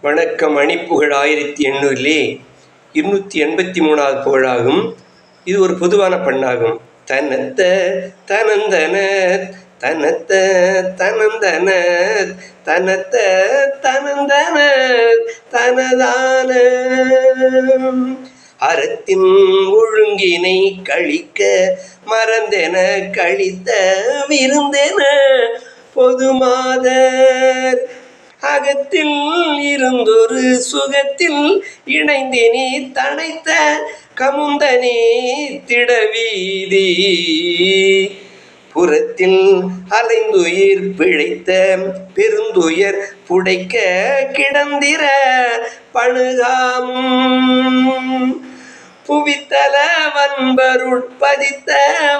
வணக்கம். அணிப்புகள் ஆயிரத்தி எண்ணூறிலே இருநூற்றி எண்பத்தி மூணாவது புகழாகும் இது ஒரு பொதுவான பண்ணாகும். தனத்த தனந்தன தனத்த தனந்தன தனத்த தனந்தன தனதான. அறத்தின் ஒழுங்கினை கழிக்க மறந்தென கழித்த விருந்தென பொதுமாதர் அகத்தில் இருந்தொரு சுகத்தில் இணைந்தினி தனைத்த கமுந்தனே திடவீதி. புறத்தில் அலைந்துயிர் பிழைத்த பெருந்துயர் புடைக்க கிடந்திர பணுகாம். புவித்தல வன்பருட்பதித்த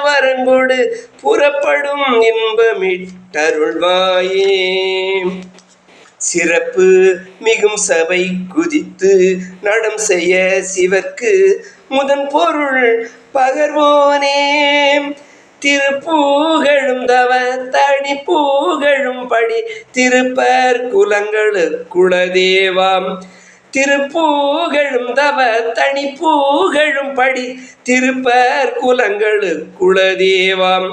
வரங்கொடு புறப்படும் இன்பமிட்டருள்வாயே. சிறப்பு மிகும் சபை குதித்து நடம் செய்ய சிவர்க்கு முதன் பொருள் பகர்வோனே. திருப்பூகழும் தவ தனி பூகழும் படி திருப்பர் குலங்களு குலதேவாம் திருப்பூகழும் தவ தனி பூகழும் படி திருப்பர் குலங்களு குலதேவாம்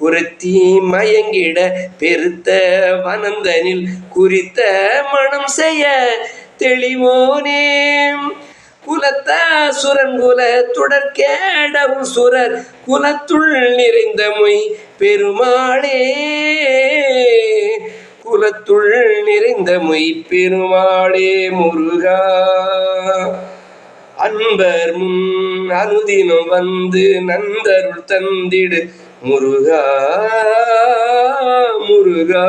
குரத்தி மயங்கிட பெருத்த வனந்தனில் குறித்த மனம் செய்ய தெளிவோனே. குலத்த சுரன் குல தொடர்கேடவும் சுரர் குலத்துள் நிறைந்த மொய் பெருமாளே. குலத்துள் நிறைந்த மொய் பெருமாளே முருகா. அன்பர் முன் அனுதினம் வந்து நந்தருள் தந்திடு முருகா முருகா.